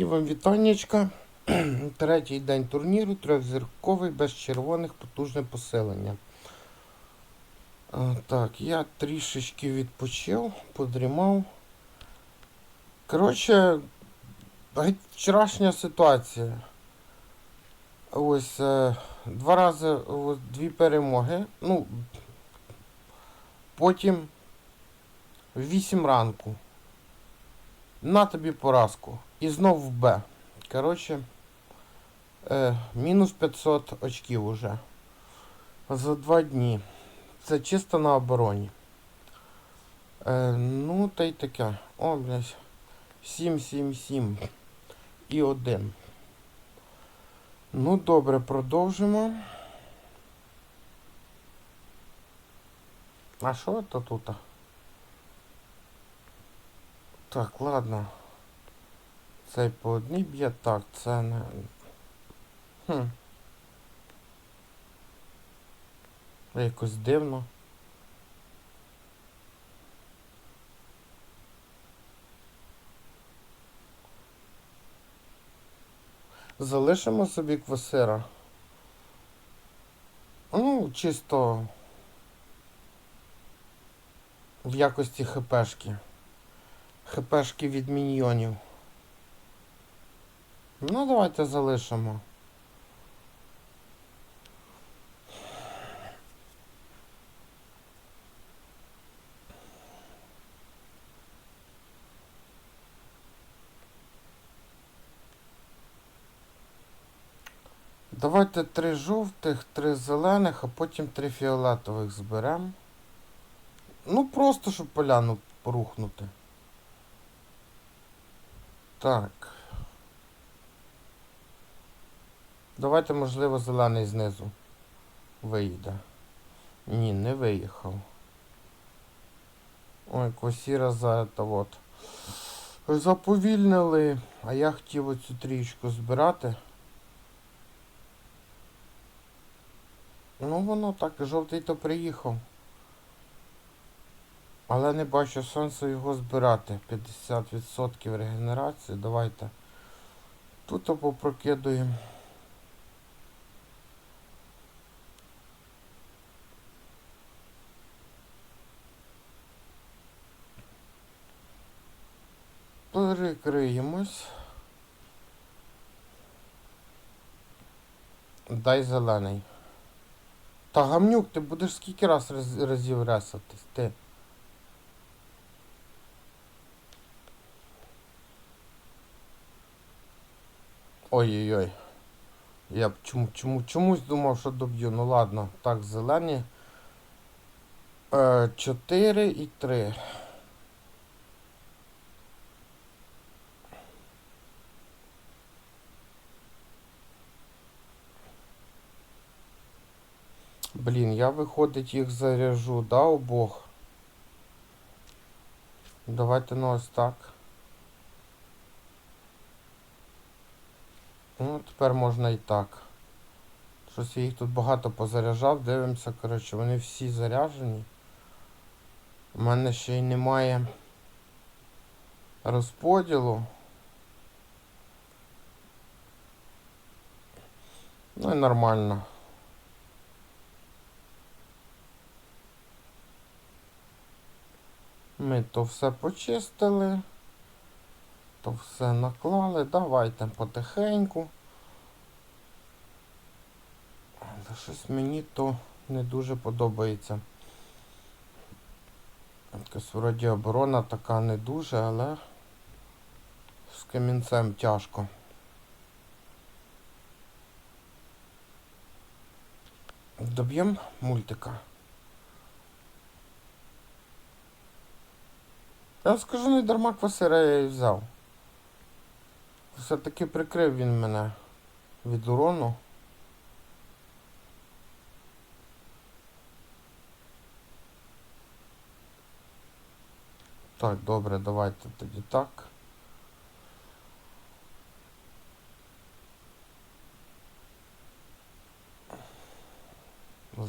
Мої вам вітаннячка. Третій день турніру, трьохзірковий, без червоних, потужне поселення. Так, я трішечки відпочив, подрімав. Коротше, вчорашня ситуація. Ось е, два рази дві перемоги. Ну, потім в 8 ранку. На тобі поразку. І знов в Б. Коротше, е, мінус 500 очків уже. За два дні. Це чисто на обороні. Е, ну, та й таке. О, блядь. 7, 7, 7. І 1. Ну, добре, продовжимо. А що це тут? Так, ладно. Цей по одній б'є. Так, це не. Хм. Якось дивно. Залишимо собі квасира. Ну, чисто в якості хпшки. ХПшки від міньйонів. Ну, давайте залишимо. Давайте три жовтих, три зелених, а потім три фіолетових зберемо. Ну, просто щоб поляну порухнути. Так. Давайте, можливо, зелений знизу вийде. Ні, не виїхав. Ой, квасіра за это вот. Заповільнили, а я хотів оцю трічку збирати. Ну воно так, жовтий то приїхав. Але не бачу сенсу його збирати. 50% регенерації. Давайте. Тут попрокидуємо. Перекриємось. Дай зелений. Та гамнюк, ти будеш скільки раз раз разів ресатись? Ти. Ой-ой-ой. Я б чому, чому, чомусь думав, що доб'ю. Ну ладно. Так, зелені. Е, 4 і 3. Блін, я виходить їх заряжу, да, обох? Давайте ну ось так. Ну, тепер можна і так. Щось я їх тут багато позаряджав, дивимося, коротше, вони всі заряджені. У мене ще й немає розподілу. Ну і нормально. Ми то все почистили. То все наклали. Давайте потихеньку. Але щось мені то не дуже подобається. Якась вроді оборона така не дуже, але з камінцем тяжко. Доб'ємо мультика. Я скажу, не дарма квасира я і взяв. Все-таки прикрив він мене від урону. Так, добре, давайте тоді так.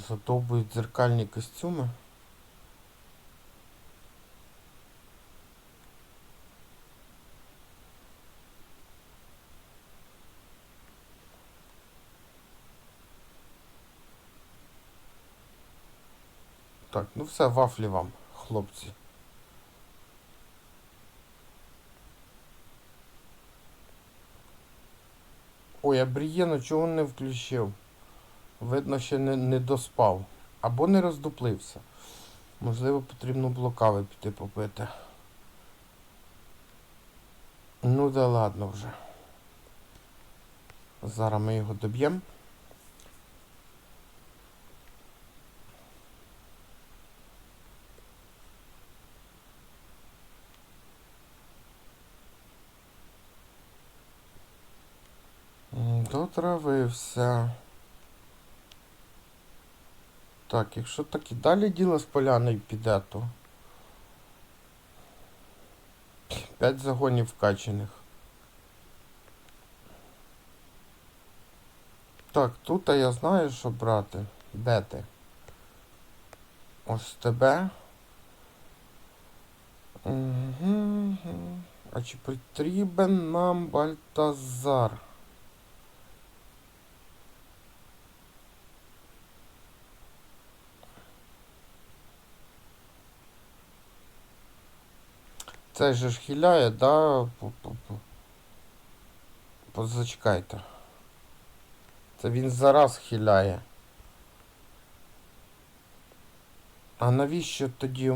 Зато будуть дзеркальні костюми. Так, ну все, вафлі вам, хлопці. Ой, а Брієну чого не включив? Видно, ще не, не доспав. Або не роздуплився. Можливо, потрібно було кави піти попити. Ну да ладно вже. Зараз ми його доб'ємо. М, Дотравився. Так, якщо так і далі діло з поляною піде, то 5 загонів вкачених. Так, тут я знаю, що брати. Де ти? Ось тебе. Угу. А чи потрібен нам Бальтазар? Цей же ж хиляє, да? Позачекайте. Це він зараз хиляє. А навіщо тоді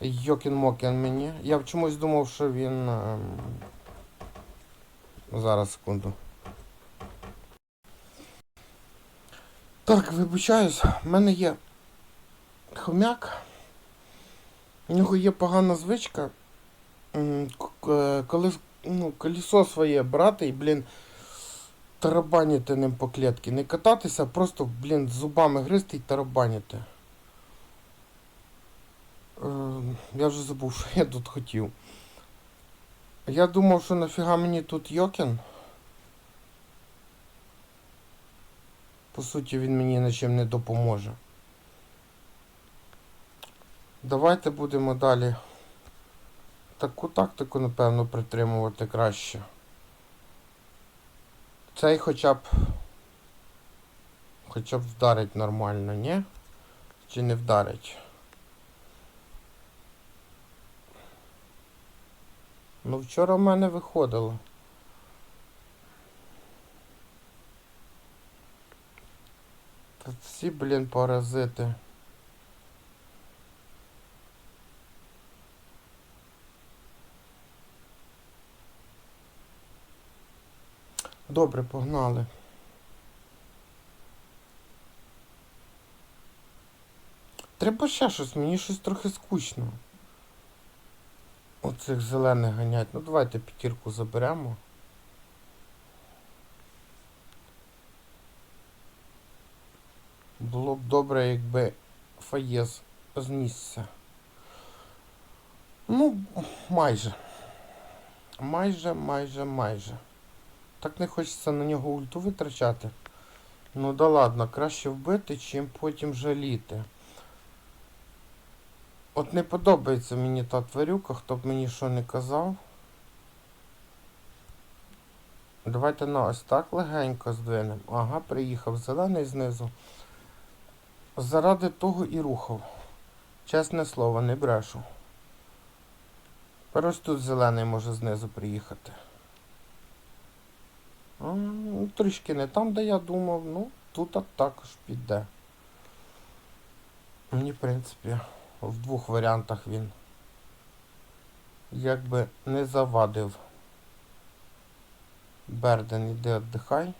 Йокін Мокін мені? Я чомусь думав, що він. ем, Зараз секунду. Так, вибачаюсь, в мене є хомяк. У нього є погана звичка. Коли ну, колесо своє брати і, блін, тарабаніти ним по клітки. Не кататися, а просто, блін, зубами гризти і тарабаніти. Е, я вже забув, що я тут хотів. Я думав, що нафіга мені тут Йокін. По суті, він мені нічим не допоможе. Давайте будемо далі таку тактику, напевно, притримувати краще. Цей хоча б хоча б вдарить нормально, ні? Чи не вдарить? Ну вчора в мене виходило. Та всі, блін, паразити. Добре, погнали. Треба ще щось, мені щось трохи скучно. Оцих зелених ганять. Ну давайте п'ятірку заберемо. Було б добре, якби Фаєз знісся. Ну, майже. Майже, майже, майже. Так не хочеться на нього ульту витрачати. Ну да ладно, краще вбити, чим потім жаліти. От не подобається мені та тварюка, хто б мені що не казав. Давайте на ось так легенько здвинемо. Ага, приїхав зелений знизу. Заради того і рухав. Чесне слово, не брешу. Ось тут зелений може знизу приїхати. Ну, трішки не там, де я думав, ну, тут також піде. Мені, в принципі, в двох варіантах він якби не завадив. Берден, іди віддихай.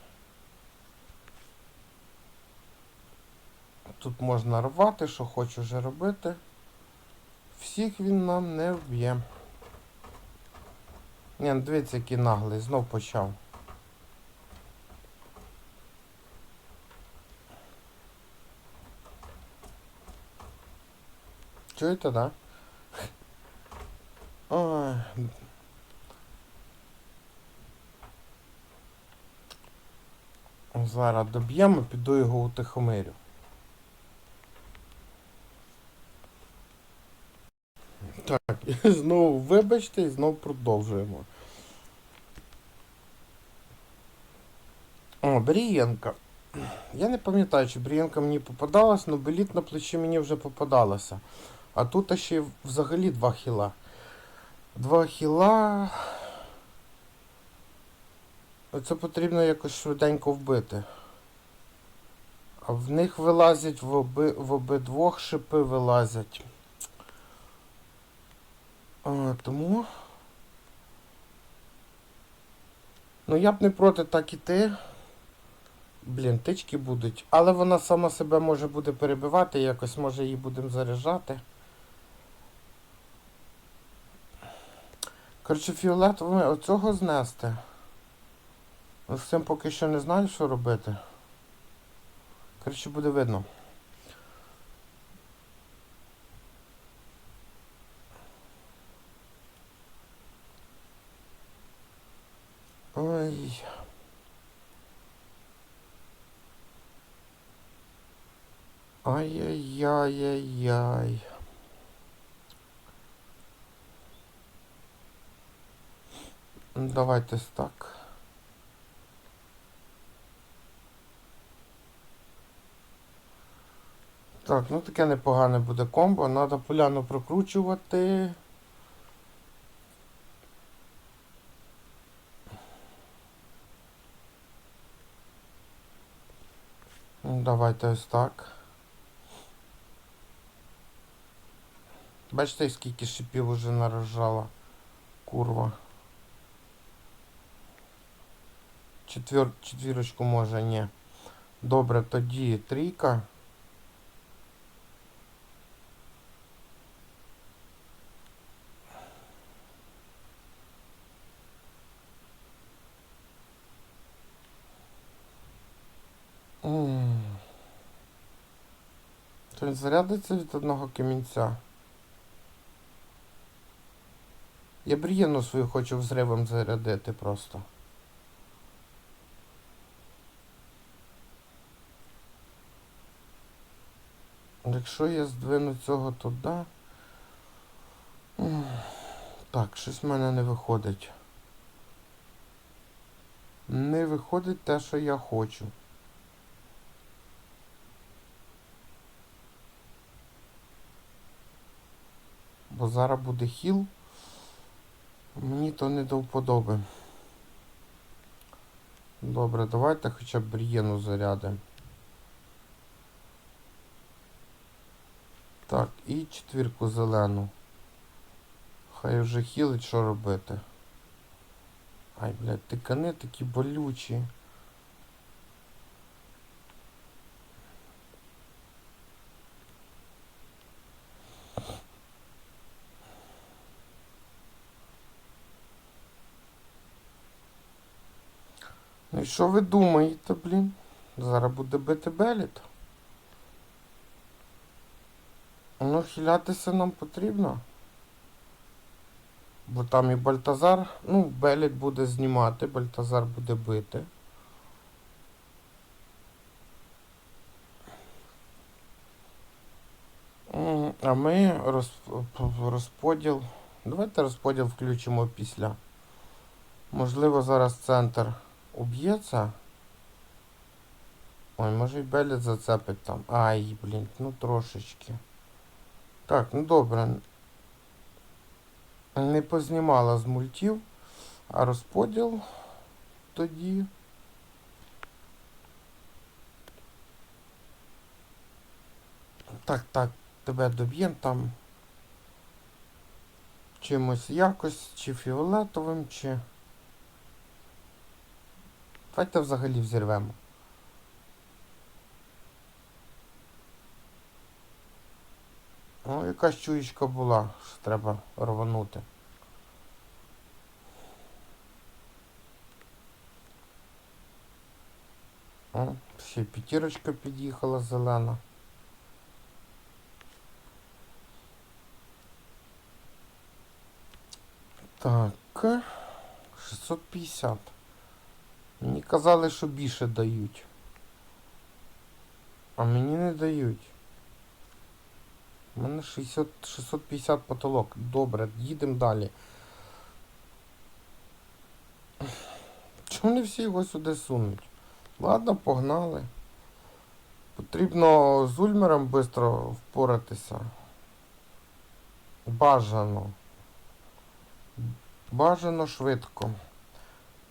Тут можна рвати, що хочу вже робити. Всіх він нам не вб'є. Ні, ну дивіться, який наглий, знов почав. Чуєте, да? Ой. Зараз доб'ємо, піду його утихомирю. Так, знову вибачте і знову продовжуємо. О, Брієнка. Я не пам'ятаю, чи Брієнка мені попадалась, але беліт на плечі мені вже попадалося. А тут ще взагалі два хіла. Два хіла. Це потрібно якось швиденько вбити. А в них вилазять в, оби, в обидвох шипи вилазять. А, тому. Ну я б не проти так іти. Блін, тички будуть. Але вона сама себе може буде перебивати, якось може її будемо заряджати. Коротше, фіолетовими оцього знести. Ну, З цим поки що не знаю, що робити. Коротше, буде видно. Ой. Ай-яй-яй-яй-яй. Давайте так. Так, ну таке непогане буде комбо. Треба поляну прокручувати. Ну, Давайте ось так. Бачите, скільки шипів уже нарожала курва. Четвер... Четвірочку може, ні. Добре, тоді трійка. То він зарядиться від одного камінця. Я брієну свою хочу взривом зарядити просто. Якщо я здвину цього туди. Так, щось в мене не виходить. Не виходить те, що я хочу. Бо зараз буде хіл. Мені то не до вподоби. Добре, давайте хоча б брієну зарядимо. Так, і четвірку зелену. Хай вже хілить, що робити. Ай, блядь, тикани такі болючі. Ну і що ви думаєте, блін? Зараз буде бити беліт. Ну, хилятися нам потрібно. Бо там і Бальтазар, ну, Беліт буде знімати, Бальтазар буде бити. А ми роз, розподіл. Давайте розподіл включимо після. Можливо, зараз центр уб'ється. Ой, може і Беліт зацепить там. Ай, блін, ну трошечки. Так, ну добре. Не познімала з мультів, а розподіл тоді. Так, так, тебе доб'єм там чимось якось, чи фіолетовим, чи. Давайте взагалі взірвемо. Ну, якась чуєчка була, що треба рванути. О, ще п'ятірочка під'їхала зелена. Так. 650. Мені казали, що більше дають. А мені не дають. У мене 60, 650 потолок. Добре, їдемо далі. Чому не всі його сюди сунуть? Ладно, погнали. Потрібно з Ульмером швидко впоратися. Бажано. Бажано швидко.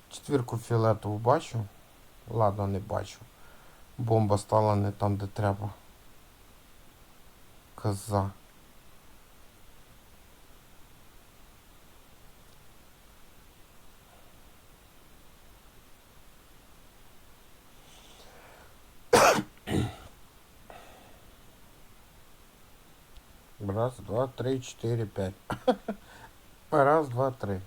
Четвірку фіолетову бачу. Ладно, не бачу. Бомба стала не там, де треба. Коза. Раз, два, три, четыре, пять. Раз, два, три.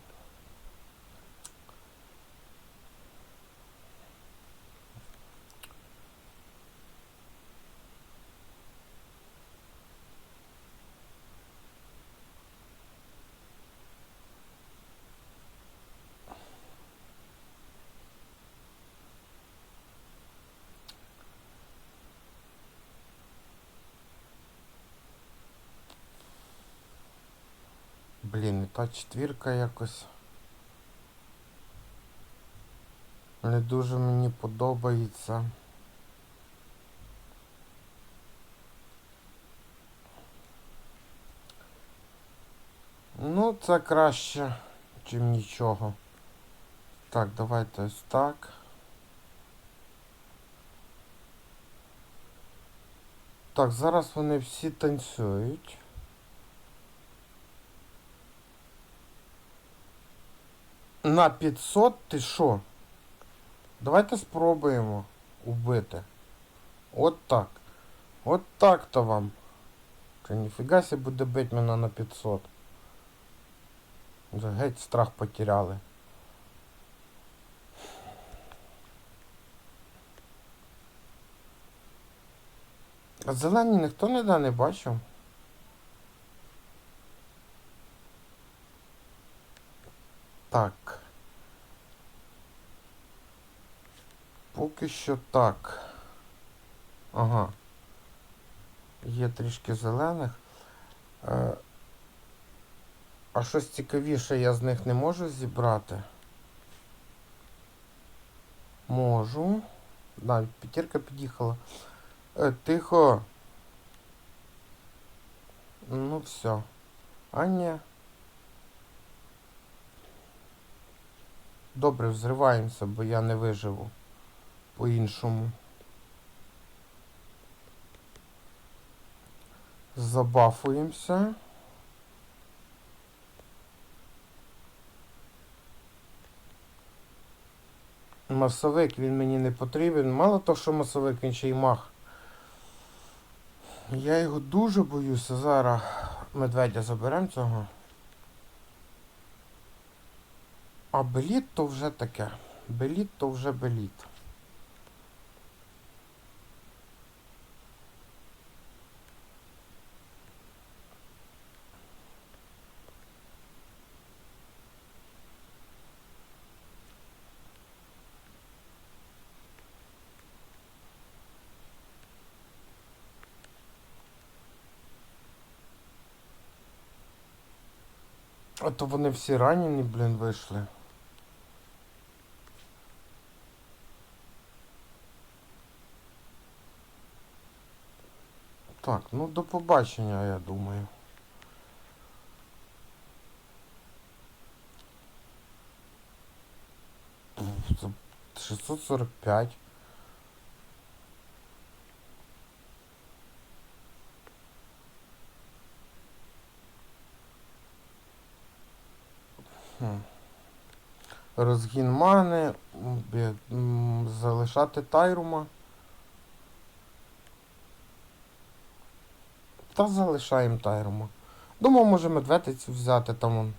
Четвірка якось. Не дуже мені подобається. Ну, це краще, чим нічого. Так, давайте ось так. Так, зараз вони всі танцюють. На 500 ти що? Давайте спробуємо убити. От так. От так-то вам. Та ніфіга себе буде бить мене на 500. Вже геть страх потеряли. А зелені ніхто ніде не бачив. Так. Поки що так. Ага. Є трішки зелених. Е, а щось цікавіше я з них не можу зібрати. Можу. Навіть п'ятірка під'їхала. Е, тихо. Ну все. А ні. Добре, взриваємося, бо я не виживу по-іншому. Забафуємося. Масовик він мені не потрібен. Мало того, що масовик він ще й мах. Я його дуже боюся. Зараз медведя заберемо цього. А беліт то вже таке. Беліт то вже беліт. То вони всі ранені, блін, вийшли. Так, ну до побачення, я думаю. Пф, це 645. Розгін мани, залишати тайрума. Та залишаємо тайрума. Думав, може медведицю взяти там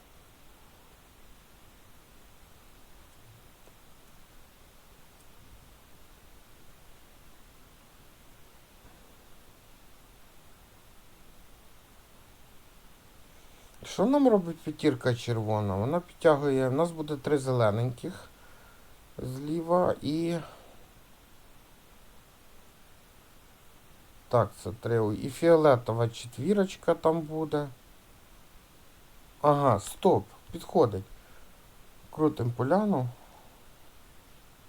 Що нам робить п'ятірка червона? Вона підтягує. У нас буде три зелененьких зліва і. Так, це три. І фіолетова четвірочка там буде. Ага, стоп, підходить. Крутим поляну.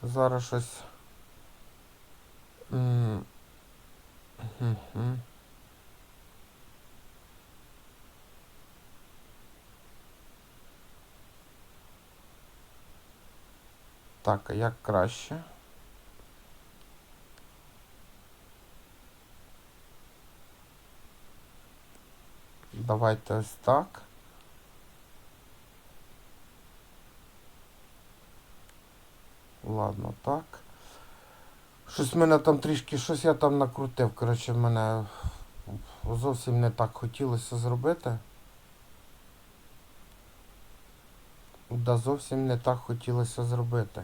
Зараз щось. Так, а як краще? Давайте ось так. Ладно, так. Щось мене там трішки, щось я там накрутив. Коротше, мене зовсім не так хотілося зробити. Да, зовсім не так хотілося зробити.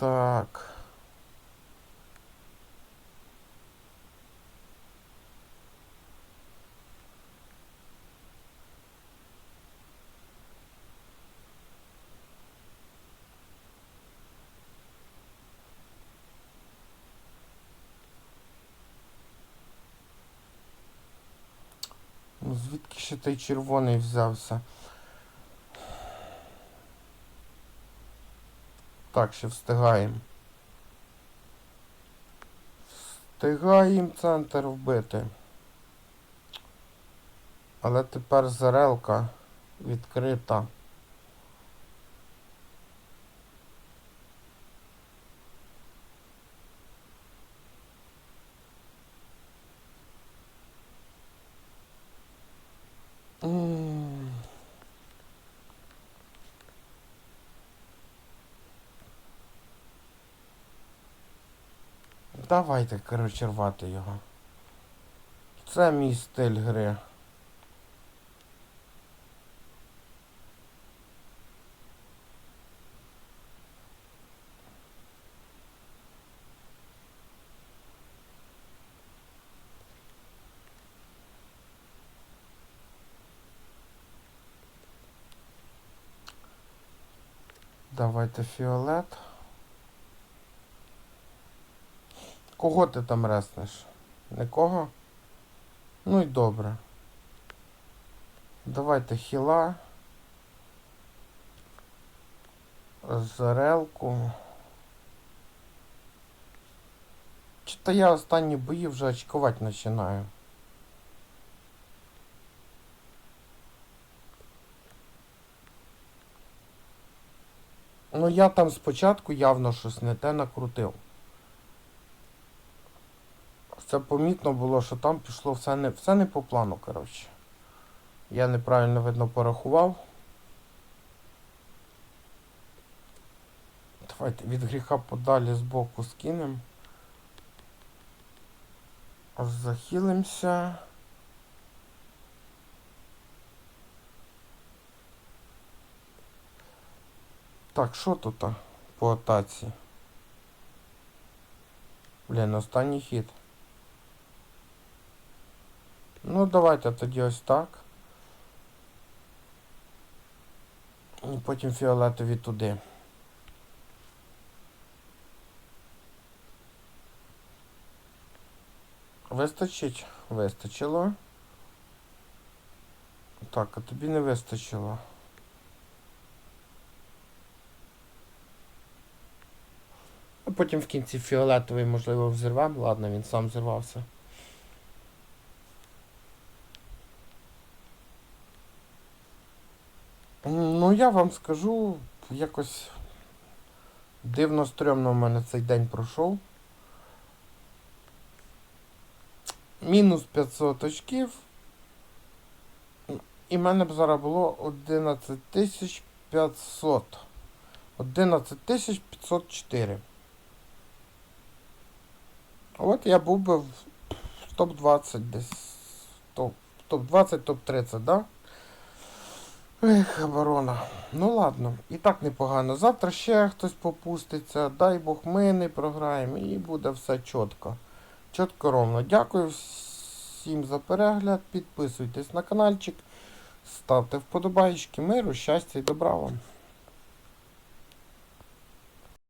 Так. Ну, звідки ще той червоний взявся? Так, ще встигаємо. Встигаємо центр вбити. Але тепер зарелка відкрита. Давайте, коротше, рвати його. Це мій стиль гри. Давайте фіолет. Кого ти там реснеш? Нікого? Ну і добре. Давайте хіла. Зарелку. Чи то я останні бої вже очкувати починаю. Ну я там спочатку явно щось не те накрутив. Це помітно було, що там пішло все не, все не по плану, коротше. Я неправильно видно порахував. Давайте від гріха подалі збоку скинемо. Захилимося. Так, що тут по атаці? Блін, останній хід. Ну, давайте тоді ось так. І потім фіолетові туди. Вистачить? Вистачило. Так, а тобі не вистачило. А потім в кінці фіолетовий, можливо, взірвемо. Ладно, він сам зірвався. Ну, я вам скажу, якось дивно стрьомно в мене цей день пройшов. Мінус 500 очків. І в мене б зараз було 11500. 11504. От я був би в топ-20 десь. Топ- Топ-20, топ-30, да? Ех, оборона. Ну ладно, і так непогано. Завтра ще хтось попуститься. Дай Бог, ми не програємо і буде все чітко. Чітко ровно. Дякую всім за перегляд. Підписуйтесь на каналчик. Ставте вподобайки, миру, щастя і добра вам.